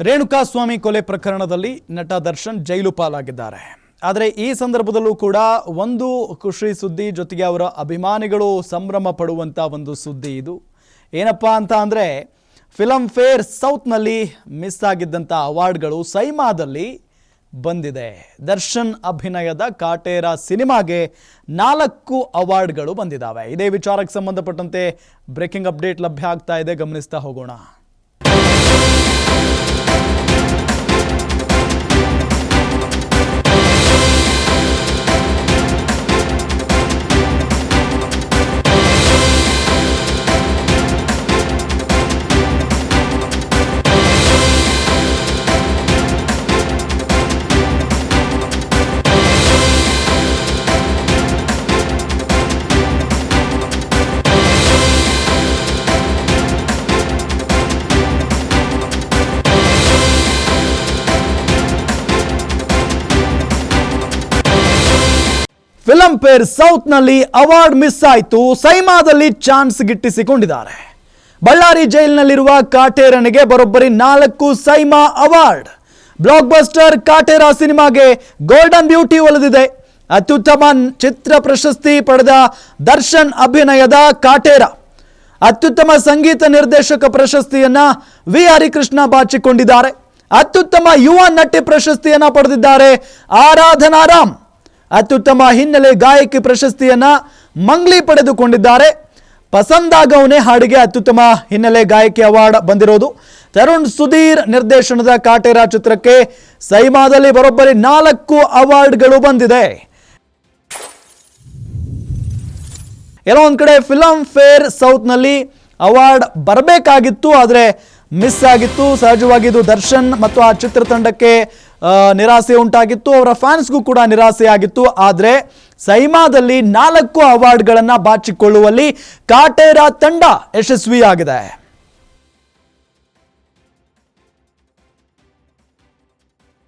ರೇಣುಕಾಸ್ವಾಮಿ ಕೊಲೆ ಪ್ರಕರಣದಲ್ಲಿ ನಟ ದರ್ಶನ್ ಜೈಲು ಪಾಲಾಗಿದ್ದಾರೆ. ಆದರೆ ಈ ಸಂದರ್ಭದಲ್ಲೂ ಕೂಡ ಒಂದು ಖುಷಿ ಸುದ್ದಿ ಜೊತೆಗೆ ಅವರ ಅಭಿಮಾನಿಗಳು ಸಂಭ್ರಮ ಪಡುವಂಥ ಒಂದು ಸುದ್ದಿ ಇದು. ಏನಪ್ಪ ಅಂತ ಅಂದರೆ ಫಿಲಮ್ ಫೇರ್ ಸೌತ್ನಲ್ಲಿ ಮಿಸ್ ಆಗಿದ್ದಂಥ ಅವಾರ್ಡ್ಗಳು ಸೈಮಾದಲ್ಲಿ ಬಂದಿದೆ. ದರ್ಶನ್ ಅಭಿನಯದ ಕಾಟೇರ ಸಿನಿಮಾಗೆ ನಾಲ್ಕು ಅವಾರ್ಡ್ಗಳು ಬಂದಿದ್ದಾವೆ. ಇದೇ ವಿಚಾರಕ್ಕೆ ಸಂಬಂಧಪಟ್ಟಂತೆ ಬ್ರೇಕಿಂಗ್ ಅಪ್ಡೇಟ್ ಲಭ್ಯ ಆಗ್ತಾ ಇದೆ. ಗಮನಿಸ್ತಾ ಹೋಗೋಣ. ಫಿಲಂ ಫೇರ್ ಸೌತ್ನಲ್ಲಿ ಅವಾರ್ಡ್ ಮಿಸ್ ಆಯಿತು. ಸೈಮಾದಲ್ಲಿ ಚಾನ್ಸ್ ಗಿಟ್ಟಿಸಿಕೊಂಡಿದ್ದಾರೆ. ಬಳ್ಳಾರಿ ಜೈಲಿನಲ್ಲಿರುವ ಕಾಟೇರನಿಗೆ ಬರೋಬ್ಬರಿ ನಾಲ್ಕು SIIMA award. Block buster Kaatera ಸಿನಿಮಾಗೆ ಗೋಲ್ಡನ್ ಬ್ಯೂಟಿ ಒಲಿದಿದೆ. ಅತ್ಯುತ್ತಮ ಚಿತ್ರ ಪ್ರಶಸ್ತಿ ಪಡೆದ ದರ್ಶನ್ ಅಭಿನಯದ ಕಾಟೇರ. ಅತ್ಯುತ್ತಮ ಸಂಗೀತ ನಿರ್ದೇಶಕ ಪ್ರಶಸ್ತಿಯನ್ನ ವಿ ಹರಿಕೃಷ್ಣ ಬಾಚಿಕೊಂಡಿದ್ದಾರೆ. ಅತ್ಯುತ್ತಮ ಯುವ ನಟಿ ಪ್ರಶಸ್ತಿಯನ್ನ ಪಡೆದಿದ್ದಾರೆ ಆರಾಧನಾರಾಮ್ ಅತ್ಯುತ್ತಮ ಹಿನ್ನೆಲೆ ಗಾಯಕಿ ಪ್ರಶಸ್ತಿಯನ್ನ ಮಂಗ್ಲಿ ಪಡೆದುಕೊಂಡಿದ್ದಾರೆ. ಪಸಂದಾಗವನೇ ಹಾಡಿಗೆ ಅತ್ಯುತ್ತಮ ಹಿನ್ನೆಲೆ ಗಾಯಕಿ ಅವಾರ್ಡ್ ಬಂದಿರೋದು. ತರುಣ್ ಸುಧೀರ್ ನಿರ್ದೇಶನದ ಕಾಟೇರ ಚಿತ್ರಕ್ಕೆ ಸೈಮಾದಲ್ಲಿ ಬರೋಬ್ಬರಿ ನಾಲ್ಕು ಅವಾರ್ಡ್ಗಳು ಬಂದಿದೆ. ಏನೋ ಒಂದು ಕಡೆ ಫಿಲಂ ಫೇರ್ ಸೌತ್ನಲ್ಲಿ ಅವಾರ್ಡ್ ಬರಬೇಕಾಗಿತ್ತು, ಆದರೆ ಮಿಸ್ ಆಗಿತ್ತು. ಸಹಜವಾಗಿ ಇದು ದರ್ಶನ್ ಮತ್ತು ಆ ಚಿತ್ರತಂಡಕ್ಕೆ ನಿರಾಸೆ ಉಂಟಾಗಿತ್ತು. ಅವರ ಫ್ಯಾನ್ಸ್ಗೂ ಕೂಡ ನಿರಾಸೆ ಆಗಿತ್ತು. ಆದರೆ ಸೈಮಾದಲ್ಲಿ ನಾಲ್ಕು ಅವಾರ್ಡ್ಗಳನ್ನು ಬಾಚಿಕೊಳ್ಳುವಲ್ಲಿ ಕಾಟೇರ ತಂಡ ಯಶಸ್ವಿಯಾಗಿದೆ.